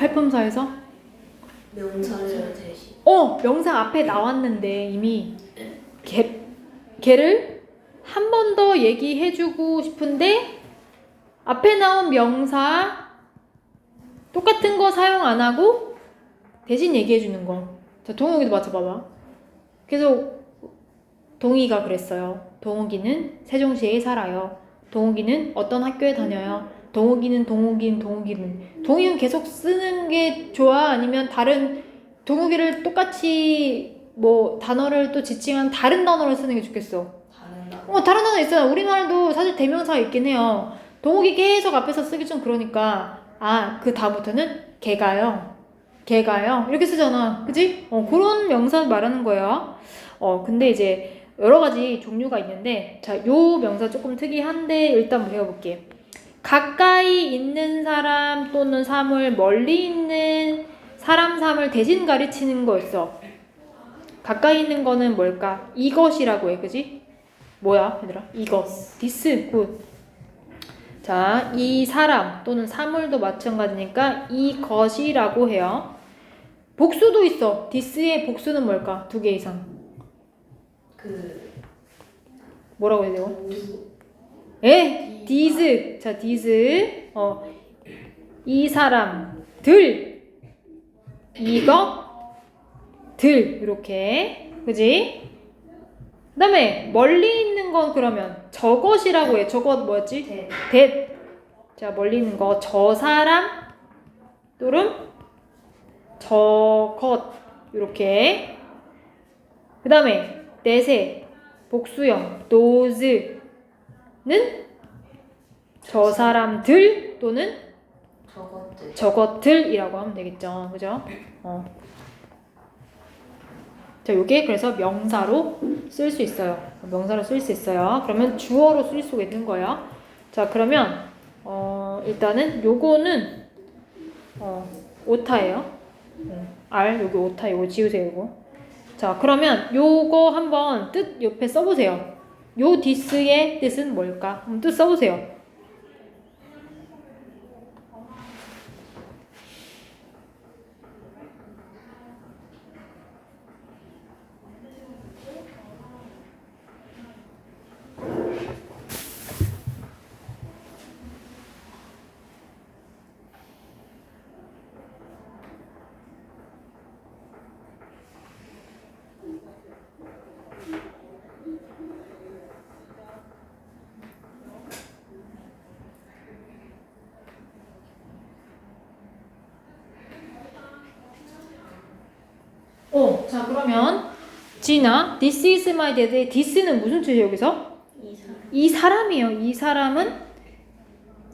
팔품사에서 명사를 대신 어 명사 앞에 나왔는데 이미 걔 걔를 한 번 더 얘기해주고 싶은데 앞에 나온 명사 똑같은 거 사용 안 하고 대신 얘기해주는 거. 자 동욱이도 맞춰봐봐. 계속 동욱이가 그랬어요. 동욱이는 세종시에 살아요. 동욱이는 어떤 학교에 다녀요. 동욱이는 동욱이는 동욱이는 동욱이는 계속 쓰는 게 좋아 아니면 다른 동욱이를 똑같이 뭐 단어를 또 지칭한 다른 단어를 쓰는 게 좋겠어. 다른 나어 다른 단어 있어요. 우리말도 사실 대명사가 있긴 해요. 동욱이 계속 앞에서 쓰기 좀 그러니까 아 그 다음부터는 걔가요. 걔가요. 이렇게 쓰잖아. 그지? 어 그런 명사 말하는 거예요. 어 근데 이제 여러 가지 종류가 있는데 자 요 명사 조금 특이한데 일단 한번 배워볼게. 가까이 있는 사람 또는 사물 멀리 있는 사람 삶을 대신 가르치는 거 있어. 가까이 있는 거는 뭘까? 이것이라고 해, 그지? 뭐야, 얘들아? 이것. 디스, 굿. 자, 이 사람 또는 사물도 마찬가지니까 이것이라고 해요. 복수도 있어. 디스의 복수는 뭘까? 두 개 이상. 그 뭐라고 해야 돼요? 에, 디즈. 자, 디즈. 어, 이 사람들. 이거 들 이렇게. 그지? 그 다음에 멀리 있는 건 그러면 저것이라고 해. 저것 뭐였지? 대. 자, 멀리 있는 거 저 사람 또는 저것 이렇게. 그 다음에 내세 복수형 those 는 저 사람들 또는 저것들 저것들이라고 하면 되겠죠. 그죠? 어. 자, 요게 그래서 명사로 쓸 수 있어요. 명사로 쓸 수 있어요. 그러면 주어로 쓸 수가 있는 거예요. 자, 그러면 어, 일단은 요거는 어, 오타예요. 음, R 여기 오타 요거 지우세요, 요거. 자, 그러면 요거 한번 뜻 옆에 써 보세요. 요 디스의 뜻은 뭘까? 한번 뜻 써보세요. 어, 자 그러면 지나 this is my dad의 this는 무슨 뜻이에요 여기서? 이 사람 이 사람이에요. 이 사람은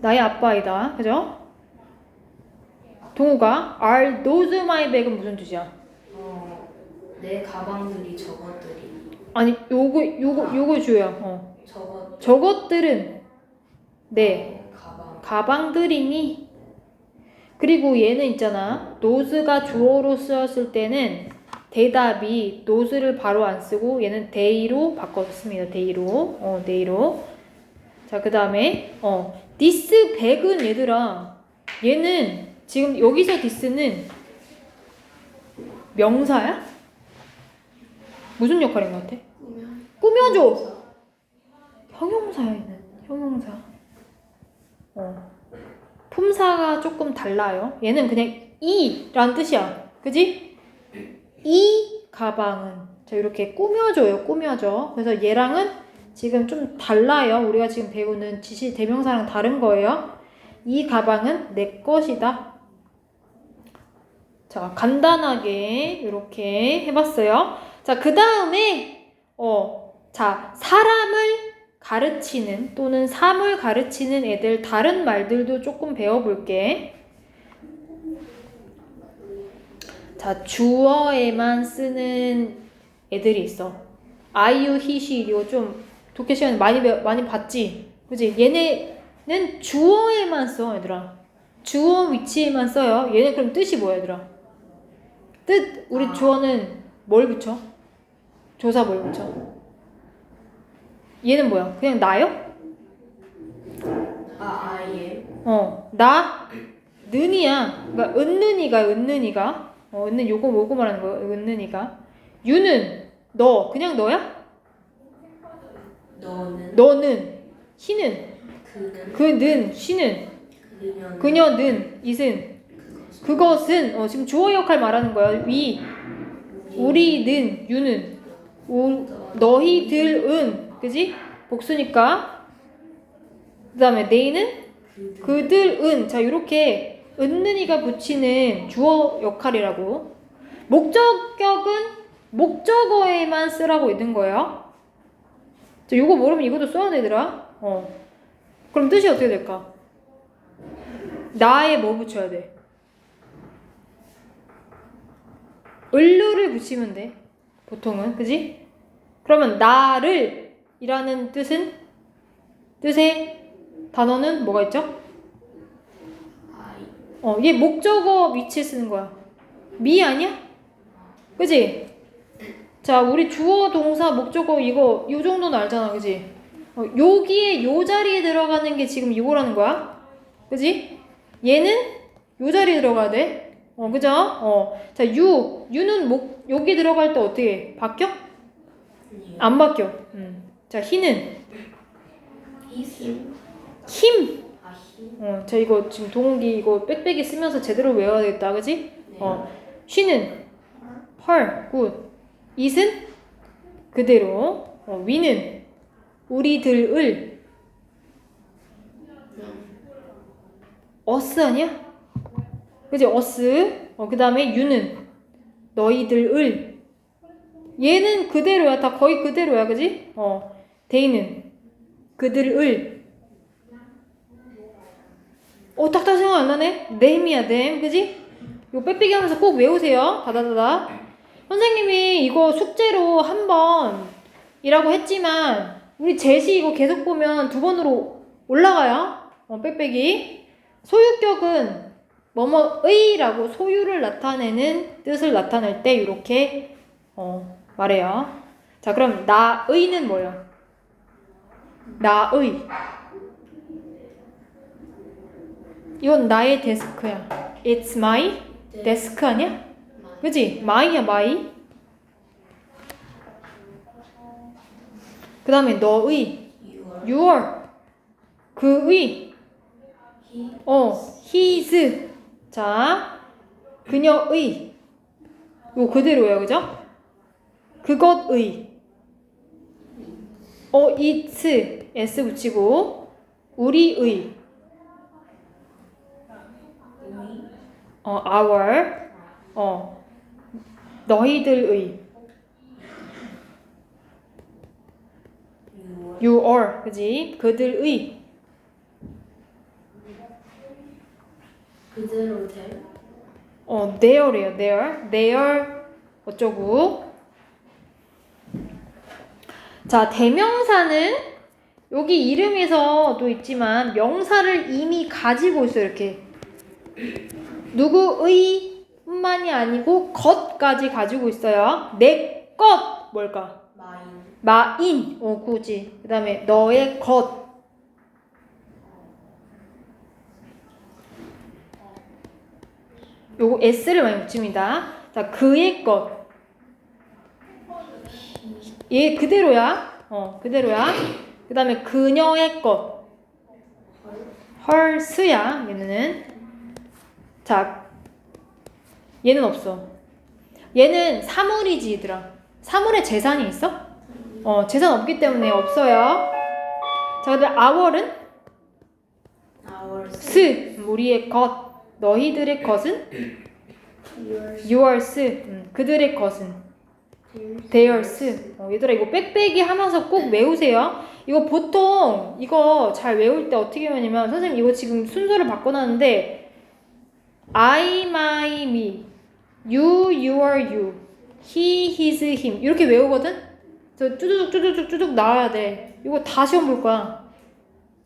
나의 아빠이다. 그죠? 동우가 are those my bag은 무슨 뜻이야? 어 내 가방들이 저것들이 아니 요거 요거 요거 주요. 어. 저것 저것들은 내 가방 가방들이니 그리고 얘는 있잖아. nose가 주어로 쓰였을 때는 대답이 nose를 바로 안 쓰고 얘는 they로 바꿔줬습니다. they로. 어, they로. 자, 그 다음에 어, this bag은 얘들아. 얘는 지금 여기서 this는 명사야? 무슨 역할인 것 같아? 꾸며 줘. 형용사야 얘는 형용사. 어. 품사가 조금 달라요. 얘는 그냥 이란 뜻이야. 그지? 이 가방은 자 이렇게 꾸며줘요. 꾸며줘. 그래서 얘랑은 지금 좀 달라요. 우리가 지금 배우는 지시 대명사랑 다른 거예요. 이 가방은 내 것이다. 자 간단하게 이렇게 해봤어요. 자 그 다음에 어, 자 사람을 가르치는 또는 삶을 가르치는 애들 다른 말들도 조금 배워볼게. 자 주어에만 쓰는 애들이 있어. 아이유, 히시 이거 좀 독해 시간에 많이 배워, 많이 봤지, 그지? 얘네는 주어에만 써, 얘들아. 주어 위치에만 써요. 얘네 그럼 뜻이 뭐야, 얘들아? 뜻 우리 아. 주어는 뭘 붙여? 조사 뭘 붙여? 얘는 뭐야? 그냥 나요? 아 am 어, 나 는이야. 그러니까 은는이가 은는이가 어, 은는 요거 뭐고 말하는 거야? 은는이가? 유는? 너. 그냥 너야? 너는? 너는? 희는? 그는? 그는? 쉬는? 그녀는? 그녀는? 이은 그것은? 그것은? 어, 지금 주어 역할 말하는 거야. 위. 우리는? 유는? 우, 너희들은. 그지? 복수니까. 그 다음에 네이는 그들. 그들은. 자 이렇게 은는이가 붙이는 주어 역할이라고 목적격은 목적어에만 쓰라고 있는 거예요. 자 이거 모르면 이것도 써야 되더라. 어. 그럼 뜻이 어떻게 될까? 나에 뭐 붙여야 돼? 을루를 붙이면 돼. 보통은 그지? 그러면 나를 이라는 뜻은 뜻의 단어는 뭐가 있죠? 어, 이게 목적어 위치에 쓰는 거야. 미 아니야? 그지? 자, 우리 주어, 동사, 목적어 이거 요 정도는 알잖아, 그지? 어, 여기에 요 자리에 들어가는 게 지금 이거라는 거야. 그지? 얘는 요 자리에 들어가야 돼. 어, 그죠? 어. 자, 유. 유는 목, 여기 들어갈 때 어떻게 해? 바뀌어? 안 바뀌어. 음. 자, 희는 힘 어, 자, 이거 지금 동욱이 이거 빽빽이 쓰면서 제대로 외워야 되겠다, 그지? 네. 어, 쉬는 헐, 굿. it은 그대로. 어, 위는 우리들을 us 아니야? 그지? us. 어, 그 다음에 you는 너희들을. 얘는 그대로야. 다 거의 그대로야. 그지? 어, they는 그들을. 어, 딱딱 생각 안 나네? them이야, them. 그지? 이거 빽빽이 하면서 꼭 외우세요. 다다다다. 선생님이 이거 숙제로 한 번이라고 했지만, 우리 제시 이거 계속 보면 두 번으로 올라가요. 어, 빽빽이. 소유격은 뭐뭐의라고 소유를 나타내는 뜻을 나타낼 때 이렇게 어, 말해요. 자, 그럼 나의는 뭐예요? 나의. 이건 나의 데스크야. It's my 데스크 아니야? 그지? my야 my. 그 다음에 너의, your, 그의, 히 어, his. 자, 그녀의. 요 그대로예요, 그죠? 그것의. 어, its, s 붙이고, 우리의. 우이 어, our, 어, 너희들의, 유월 your, 그지? 그들의, 그대로 될 어, their이에요, their, their, 어쩌고. 자, 대명사는 여기 이름에서도 있지만 명사를 이미 가지고 있어요, 이렇게. 누구의 뿐만이 아니고 것까지 가지고 있어요. 내 것, 뭘까? 마인 마인, 어, 굳이. 그 다음에 너의 것. 요거 s를 많이 붙입니다. 자, 그의 것. 얘 그대로야. 어, 그대로야. 그 다음에 그녀의 것. 헐스야, 얘는. 자, 얘는 없어. 얘는 사물이지, 얘들아. 사물에 재산이 있어? 어, 재산 없기 때문에 없어요. 자, 근데 our은 아월 스, 우리의 것. 너희들의 것은 yours, 음, 그들의 것은 theirs. 어, 얘들아 이거 빽빽이 하면서 꼭 외우세요. 이거 보통 이거 잘 외울 때 어떻게 외우냐면 선생님 이거 지금 순서를 바꿔놨는데 I, my, me, you, your, you, he, his, him 이렇게 외우거든? 저 쭈두둑 쭈두둑 쭈둑 나와야 돼. 이거 다 시험 볼 거야.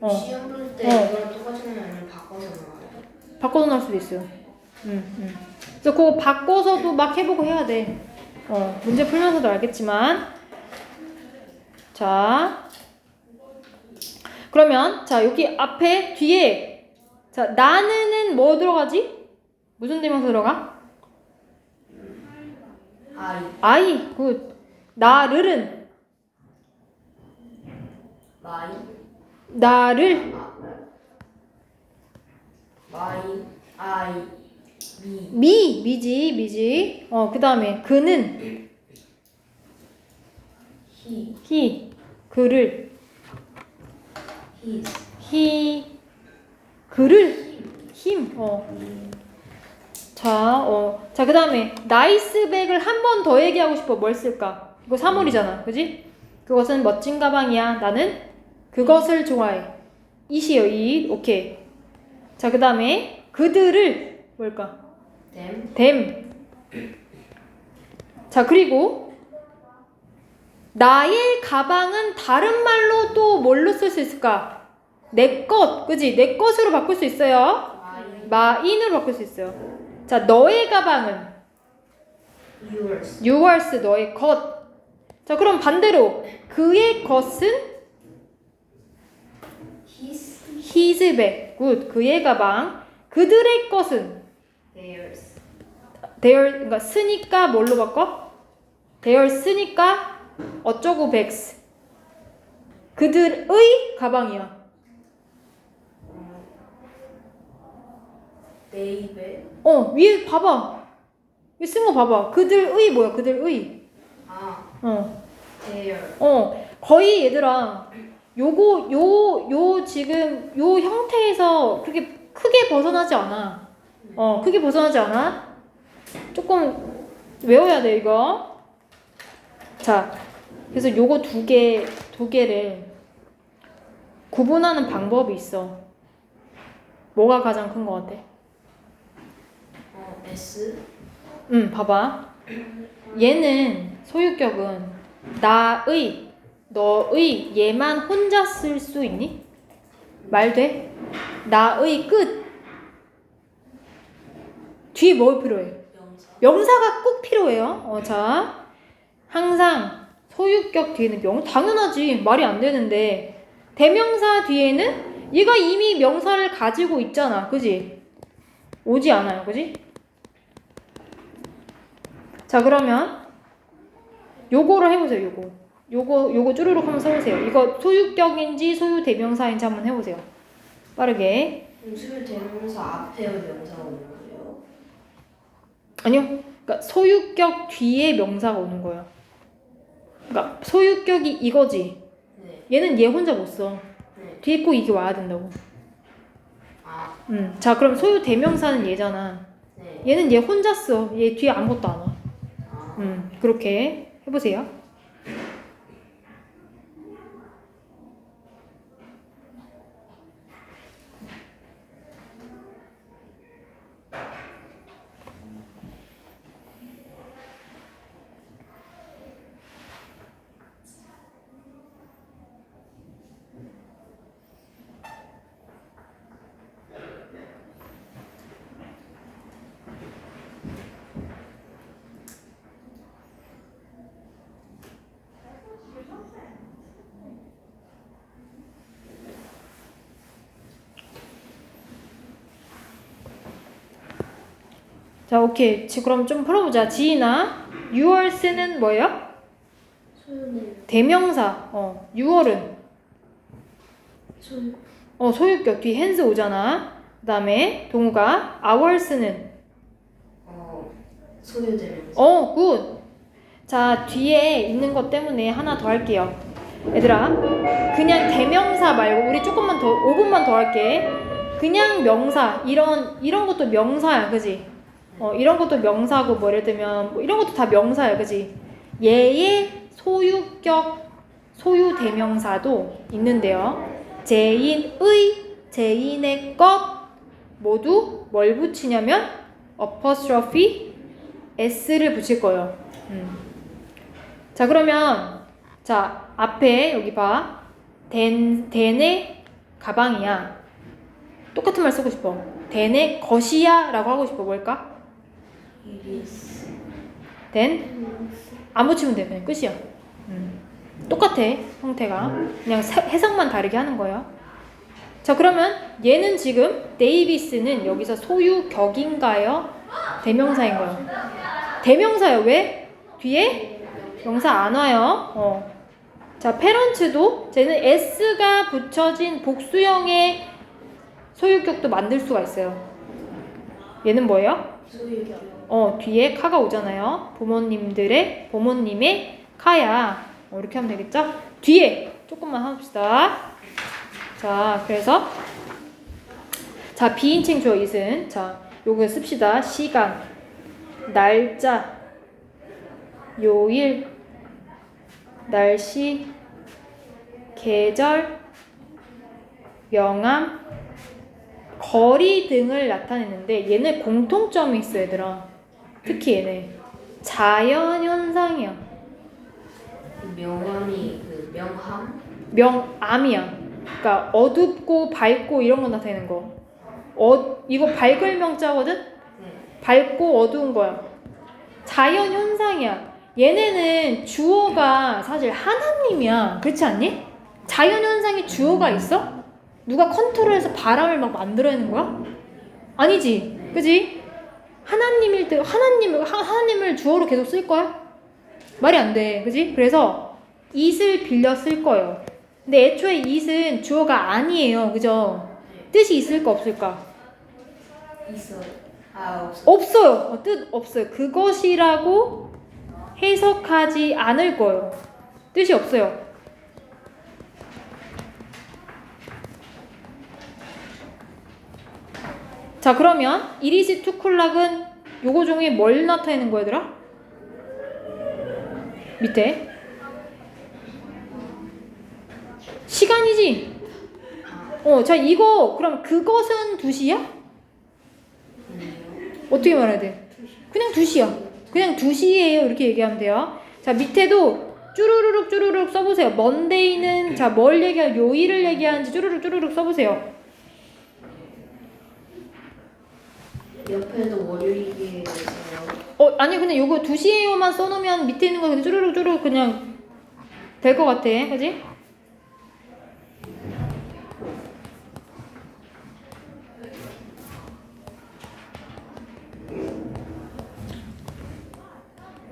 어. 시험 볼 때 어. 이거랑 똑같이 나면 아니면 바꿔서 나와요 바꿔서 나올 수도 있어요. 음, 음. 그래서 그거 바꿔서도 막 해보고 해야 돼. 어, 문제 풀면서도 알겠지만. 자. 그러면, 자, 여기 앞에, 뒤에, 자, 나는은 뭐 들어가지? 무슨 대명사 들어가? I 아이, 굿. 나를은? my 나를? my I me 미. 미지 미지. 어, 그다음에 그는? he 히. 그를? his 히. 그를? 힘. 어. 자, 어. 자, 그 다음에 나이스 백을 한 번 더 얘기하고 싶어. 뭘 쓸까? 이거 3월이잖아. 그지? 그것은 멋진 가방이야. 나는 그것을 좋아해. 이시요, 이. 오케이. 자, 그 다음에 그들을 뭘까? 댐. 자, 그리고 나의 가방은 다른 말로 또 뭘로 쓸 수 있을까? 내 것, 그지? 내 것으로 바꿀 수 있어요. 마인으로 바꿀 수 있어요. 자, 너의 가방은 yours yours, 너의 것. 자, 그럼 반대로 그의 것은 his his bag, good. 그의 가방. 그들의 것은 theirs their, 그러니까 쓰니까 뭘로 바꿔? their 쓰니까 어쩌고 bags. 그들의 가방이야. Bag 어, 위에 봐봐. 위에 쓴 거 봐봐. 그들의 뭐야? 그들의. 아 어. their 어, 거의 얘들아, 요거, 요, 요 지금, 요 형태에서 그렇게 크게 벗어나지 않아. 어, 크게 벗어나지 않아? 조금 외워야 돼, 이거. 자, 그래서 요거 두 개, 두 개를 구분하는 방법이 있어. 뭐가 가장 큰거 같아? 어 s 응, 봐봐. 얘는 소유격은 나의, 너의 얘만 혼자 쓸 수 있니? 말 돼? 나의 끝. 뒤에 뭘 필요해? 명사 명사 가 꼭 필요해요. 어, 자. 항상 소유격 뒤에는 명, 당연하지. 말이 안 되는데. 대명사 뒤에는 얘가 이미 명사를 가지고 있잖아. 그지? 오지 않아요. 그지? 자, 그러면 요거를 해보세요. 요거. 요거, 요거 쭈루룩 한번 써보세요. 이거 소유격인지 소유 대명사인지 한번 해보세요. 빠르게. 공술 대명사 앞에 명사가 오는 거예요 아니요. 그러니까 소유격 뒤에 명사가 오는 거예요. 그러니까 소유격이 이거지. 네 얘는 얘 혼자 못 써. 네. 뒤에 꼭 이게 와야 된다고. 아, 음. 자, 그럼 소유 대명사는 얘잖아. 네. 얘는 얘 혼자 써. 얘 뒤에 아무것도 안 와. 아, 음. 그렇게 해보세요. 자, 오케이. 지 그럼 좀 풀어보자. 지인아, 6월스는 뭐예요? 소유네. 대명사. 어, 6월은 소유. 어, 소유격 뒤 hands 오잖아. 그다음에 동우가 hours는 어, 소유 대명사. 어, 굿. 자, 뒤에 있는 것 때문에 하나 더 할게요. 얘들아, 그냥 대명사 말고 우리 조금만 더 5분만 더 할게. 그냥 명사 이런 이런 것도 명사야, 그지? 어, 이런 것도 명사고 뭐 예를 들면 뭐 이런 것도 다 명사야, 그지? 얘의 소유격 소유 대명사도 있는데요. 제인의, 제인의 것 모두 뭘 붙이냐면 apostrophe s를 붙일 거예요. 음. 자 그러면 자 앞에 여기 봐. 댄 댄의 가방이야. 똑같은 말 쓰고 싶어. 댄의 것이야라고 하고 싶어. 뭘까? 댄안 붙이면 돼. 그냥 끝이야. 음. 똑같아 형태가. 그냥 세- 해석만 다르게 하는 거예요. 자, 그러면 얘는 지금 데이비스는 여기서 소유격인가요? 대명사인가요? 대명사요. 왜? 뒤에 명사 안 와요. 어. 자, 페런츠도 쟤는 s가 붙여진 복수형의 소유격도 만들 수가 있어요. 얘는 뭐예요? 소유격. 어, 뒤에 카가 오잖아요. 부모님들의, 부모님의 카야. 어, 이렇게 하면 되겠죠? 뒤에 조금만 해봅시다. 자, 그래서 자, 비인칭 주어 이은 자, 요거 씁시다. 시간, 날짜, 요일, 날씨, 계절, 명암, 거리 등을 나타내는데 얘네 공통점이 있어 얘들아. 특히 얘네 자연 현상이야. 명함이 그 명함? 명암이야. 그러니까 어둡고 밝고 이런 거 나타내는 거. 어 이거 밝을 명자거든. 네. 밝고 어두운 거야. 자연 현상이야. 얘네는 주어가 사실 하나님이야. 그렇지 않니? 자연 현상이 주어가 있어? 누가 컨트롤해서 바람을 막 만들어내는 거야? 아니지. 그지? 하나님일 때 하나님을 하, 하나님을 주어로 계속 쓸 거야? 말이 안 돼. 그지? 그래서 it을 빌려 쓸 거예요. 근데 애초에 it은 주어가 아니에요. 그죠? 뜻이 있을까 없을까? 있어. 아 없어. 없어요. 어, 뜻 없어요. 그것이라고 해석하지 않을 거예요. 뜻이 없어요. 자, 그러면 이리시 투쿨락은 요거 중에 뭘 나타내는 거야, 얘들아? 밑에. 시간이지? 어, 자, 이거, 그럼 그것은 두시야? 어떻게 말해야 돼? 그냥 2시야. 그냥 2시예요. 이렇게 얘기하면 돼요. 자, 밑에도 쭈루루룩 쭈루룩 써보세요. 먼데이는 자, 뭘 얘기하 요일을 얘기하는지 쭈루룩 쭈루룩 써보세요. 옆에도 월요일이 있어요. 어, 아니 근데 요거 2시에요만 써놓으면 밑에 있는 거 그냥 쭈루룩 쭈루룩 그냥 될 것 같아. 그지?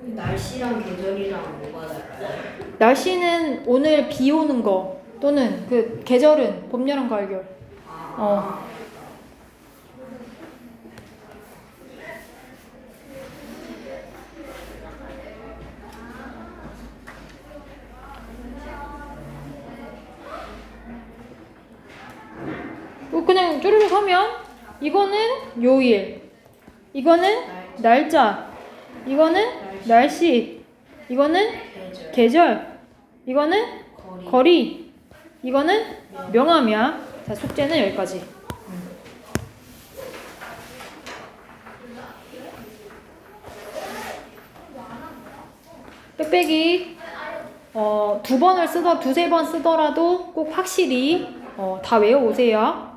날씨랑 계절이랑 뭐가 달라요? 날씨는 오늘 비 오는 거 또는 그 계절은 봄, 여름, 가을, 겨울. 아, 어. 그냥 쭈르륵 하면 이거는 요일, 이거는 날짜, 이거는 날씨, 이거는 계절. 이거는 거리. 이거는 명함이야. 자, 숙제는 여기까지. 빽빽이 어, 두 번을 쓰더 두세 번 쓰더라도 꼭 확실히 어, 다 외워 오세요.